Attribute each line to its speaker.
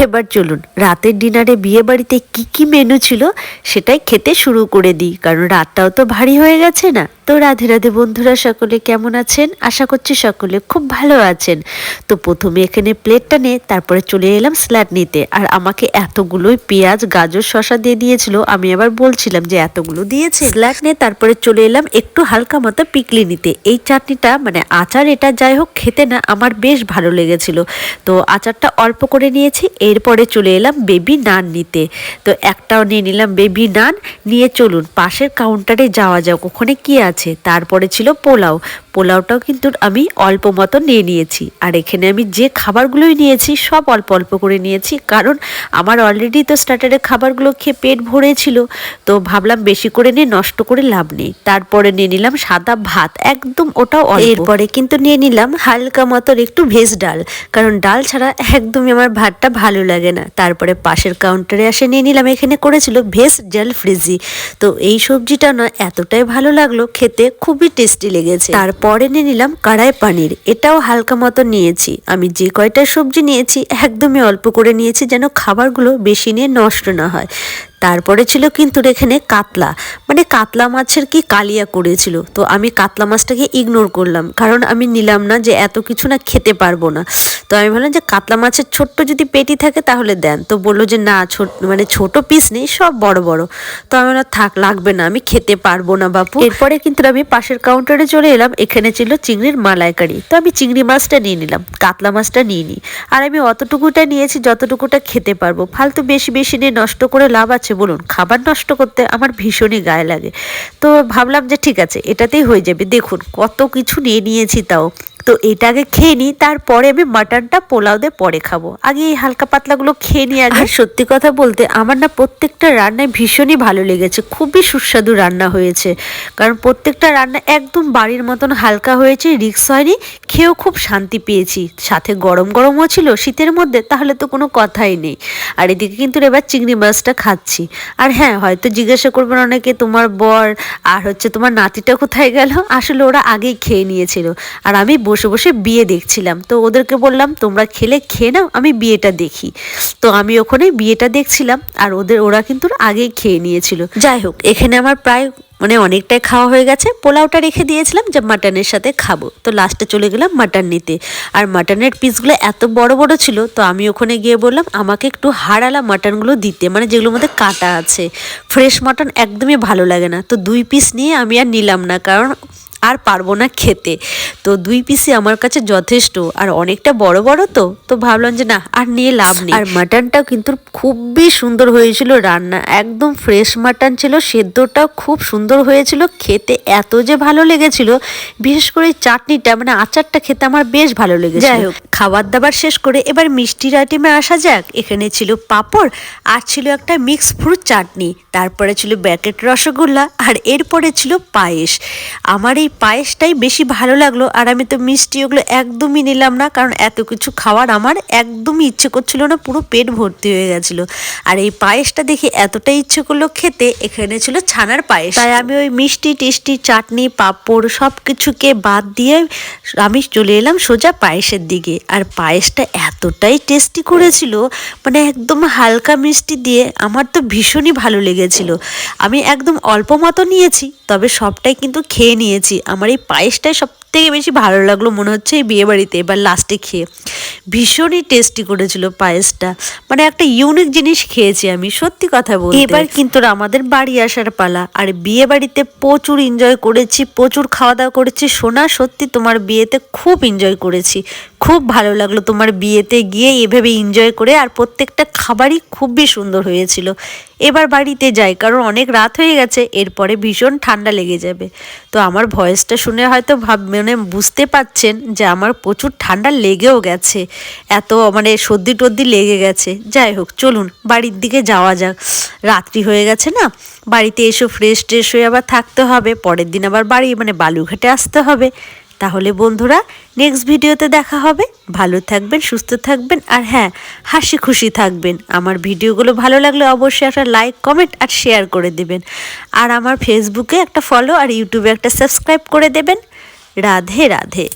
Speaker 1: এবার চলুন, রাতের ডিনারে বিয়ে বাড়িতে কী কী মেনু ছিল সেটাই খেতে শুরু করে দিই, কারণ রাতটাও তো ভারী হয়ে গেছে না? তো রাধে রাধে বন্ধুরা, সকলে কেমন আছেন? আশা করছি সকলে খুব ভালো আছেন। তো প্রথমে এখানে প্লেটটা নিয়ে তারপরে চলে এলাম স্যালাড নিতে। আর আমাকে এতগুলোই পেঁয়াজ, গাজর শশা দিয়ে দিয়েছিল। আমি আবার বলছিলাম যে এতগুলো দিয়েছে। স্যালাড নিয়ে তারপরে চলে এলাম একটু হালকা মতো পিকলি নিতে। এই চাটনিটা মানে আচার এটা যাই হোক, খেতে না, আমার বেশ ভালো লেগেছিল। তো আচারটা অল্প করে নিয়েছি, এরপরে চলে এলাম বেবি নান নিতে। তো একটাও নিয়ে নিলাম বেবি নান। নিয়ে চলুন, পাশের কাউন্টারে যাওয়া যাক, ওখানে কি আছে? তারপরে ছিল পোলাও। পোলাওটাও কিন্তু আমি অল্প মতো নিয়ে নিয়েছি। আর এখানে আমি যে খাবারগুলোই নিয়েছি, সব অল্প অল্প করে নিয়েছি। কারণ আমার অলরেডি তো স্টার্টারের খাবারগুলো খেয়ে পেট ভরেছিল তো ভাবলাম বেশি করে নিয়ে নষ্ট করে লাভ নেই। তারপরে নিয়ে নিলাম সাদা ভাত। একদম ওটাও। এরপরে কিন্তু নিয়ে নিলাম হালকা মতন একটু ভেজ ডাল। কারণ ডাল ছাড়া একদমই আমার ভাতটা ভালো লাগে না। তারপরে পাশের কাউন্টারে আসে নিয়ে নিলাম। এখানে করেছিল ভেজ জেল ফ্রিজি। তো এই সবজিটা না এতটাই ভালো লাগল। খেতে খুবই টেস্টি লেগেছে। তারপরে নিয়ে নিলাম কড়াই পানির। এটাও হালকা মতো নিয়েছি। আমি যে কয়টা সবজি নিয়েছি, একদমই অল্প করে নিয়েছি যেন খাবারগুলো বেশি নিয়ে নষ্ট না হয়। তারপরে ছিল কিন্তু এখানে কাতলা। মানে কাতলা মাছের কি কালিয়া করেছিল? তো আমি কাতলা মাছটাকে ইগনোর করলাম। কারণ আমি নিলাম না যে এত কিছু না খেতে পারব না। তো আমি ভাবলাম যে কাতলা মাছের ছোট্ট যদি পেটি থাকে তাহলে দেন। তো বলল যে না, ছোট মানে ছোট পিস নেই, সব বড় বড়। তো আমি বললাম, থাক, লাগবে না, আমি খেতে পারব না বাপু। এরপরে কিন্তু আমি পাশের কাউন্টারে চলে এলাম। এখানে ছিল চিংড়ির মালাইকারি। তো আমি চিংড়ি মাছটা নিয়ে নিলাম, কাতলা মাছটা নিয়ে নিই। আর আমি অতটুকুটা নিয়েছি যতটুকুটা খেতে পারব। ফালতু বেশি বেশি নিয়ে নষ্ট করে লাভ আছে বলুন, খাবার নষ্ট করতে আমার ভীষণই গায়ে লাগে। তো ভাবলাম যে ঠিক আছে, এটাতেই হয়ে যাবে। দেখুন, কত কিছু নিয়ে নিয়েছি তাও। তো এটাকে খেয়ে নিই, তারপরে আমি মাটনটা পোলাও দিয়ে পরে খাব। আগে এই হালকা পাতলাগুলো খেয়ে নিই আগে। সত্যি কথা বলতে আমার না প্রত্যেকটা রান্নায় ভীষণই ভালো লেগেছে, খুবই সুস্বাদু রান্না হয়েছে। কারণ প্রত্যেকটা রান্না একদম বাড়ির মতন হালকা হয়েছে, রিক্স হয়নি, খেয়েও খুব শান্তি পেয়েছি। সাথে গরম গরমও ছিল, শীতের মধ্যে, তাহলে তো কোনো কথাই নেই। আর এদিকে কিন্তু এবার চিংড়ি মাছটা খাচ্ছি। আর হ্যাঁ হয়তো জিজ্ঞাসা করবেন অনেকে, তোমার বর আর হচ্ছে তোমার নাতিটা কোথায় গেল? আসলে ওরা আগেই খেয়ে নিয়েছিল। আর আমি বসে বসে বিয়ে দেখছিলাম। তো ওদেরকে বললাম, তোমরা খেলে, খেয়ে নাও, আমি বিয়েটা দেখি। তো আমি ওখানে বিয়েটা দেখছিলাম আর ওদের, ওরা কিন্তু আগেই খেয়ে নিয়েছিল। যাই হোক, এখানে আমার প্রায় মানে অনেকটাই খাওয়া হয়ে গেছে। পোলাওটা রেখে দিয়েছিলাম, যে মাটনের সাথে খাব। তো লাস্টে চলে গেলাম মাটন নিতে। আর মাটনের পিসগুলো এত বড় বড় ছিল, তো আমি ওখানে গিয়ে বললাম, আমাকে একটু হাড়ালা মাটনগুলো দিতে। মানে যেগুলোর মধ্যে কাটা আছে। ফ্রেশ মাটন একদমই ভালো লাগে না। তো দুই পিস নিয়ে আমি আর নিলাম না, কারণ আর পারব না খেতে। তো দুই পিসই আমার কাছে যথেষ্ট আর অনেকটা বড় বড় তো তো ভাবলাম যে না আর নিয়ে লাভ নেই। আর মাটনটাও কিন্তু খুবই সুন্দর হয়েছিল রান্না একদম ফ্রেশ মাটন ছিল সেদ্ধটাও খুব সুন্দর হয়েছিল খেতে এত যে ভালো লেগেছিল বিশেষ করে চাটনিটা মানে আচারটা খেতে আমার বেশ ভালো লেগেছে যাই হোক খাবার দাবার শেষ করে এবার মিষ্টির আইটেমে আসা যাক। এখানে ছিল পাঁপড় আর ছিল একটা মিক্স ফ্রুট চাটনি তারপরে ছিল ব্যাকেট রসগোল্লা আর এরপরে ছিল পায়েস। আমার এই পায়েসটাই বেশি ভালো লাগল আর আমি তো মিষ্টি ওগুলো একদমই নিলাম না, কারণ এত কিছু খাওয়ার আমার একদমই ইচ্ছে করছিল না, পুরো পেট ভর্তি হয়ে গেছিল। আর এই পায়েসটা দেখে এতটাই ইচ্ছে করল খেতে, এখানে ছিল ছানার পায়েস। তাই আমি ওই মিষ্টি, টেস্টি চাটনি, পাঁপড় সব কিছুকে বাদ দিয়ে আমি চলে এলাম সোজা পায়েসের দিকে। আর পায়েসটা এতটাই টেস্টি করেছিল মানে একদম হালকা মিষ্টি দিয়ে আমার তো ভীষণই ভালো লেগেছিল। আমি একদম অল্প মতো নিয়েছি, তবে সবটাই কিন্তু খেয়ে নিয়েছি। আমার এই পায়েসটাই সব থেকে বেশি ভালো লাগল মনে হচ্ছে এই বিয়েবাড়িতে, এবার লাস্টে খেয়ে। ভীষণই টেস্টি করেছিল পায়েসটা। মানে একটা ইউনিক জিনিস খেয়েছি আমি, সত্যি কথা বলতে। এবার কিন্তু আমাদের বাড়ি আসার পালা। আর বিয়ে বাড়িতে প্রচুর এনজয় করেছি, প্রচুর খাওয়া দাওয়া করেছি। সোনা, সত্যি তোমার বিয়েতে খুব এনজয় করেছি। খুব ভালো লাগল তোমার বিয়েতে গিয়ে এভাবে এনজয় করে। আর প্রত্যেকটা খাবারই খুবই সুন্দর হয়েছিল। এবার বাড়িতে যাই, কারণ অনেক রাত হয়ে গেছে, এরপরে ভীষণ ঠান্ডা লেগে যাবে। তো আমার ভয়েসটা শুনে হয়তো ভাব মানে বুঝতে পাচ্ছেন যে আমার প্রচুর ঠান্ডা লেগেও গেছে। এত মানে সর্দি টর্দি লেগে গেছে। যাই হোক, চলুন বাড়ির দিকে যাওয়া যাক। রাত্রি হয়ে গেছে না? বাড়িতে এসে ফ্রেশ ট্রেশ হয়ে আবার থাকতে হবে। পরের দিন আবার বাড়ি মানে বালুঘাটে আসতে হবে। তাহলে বন্ধুরা নেক্সট ভিডিওতে দেখা হবে। ভালো থাকবেন, সুস্থ থাকবেন, আর হ্যাঁ হাসি খুশি থাকবেন। আমার ভিডিওগুলো ভালো লাগলে অবশ্যই একটা লাইক কমেন্ট আর শেয়ার করে দেবেন। আর আমার ফেসবুকে একটা ফলো আর ইউটিউবে একটা সাবস্ক্রাইব করে দেবেন। রাধে রাধে।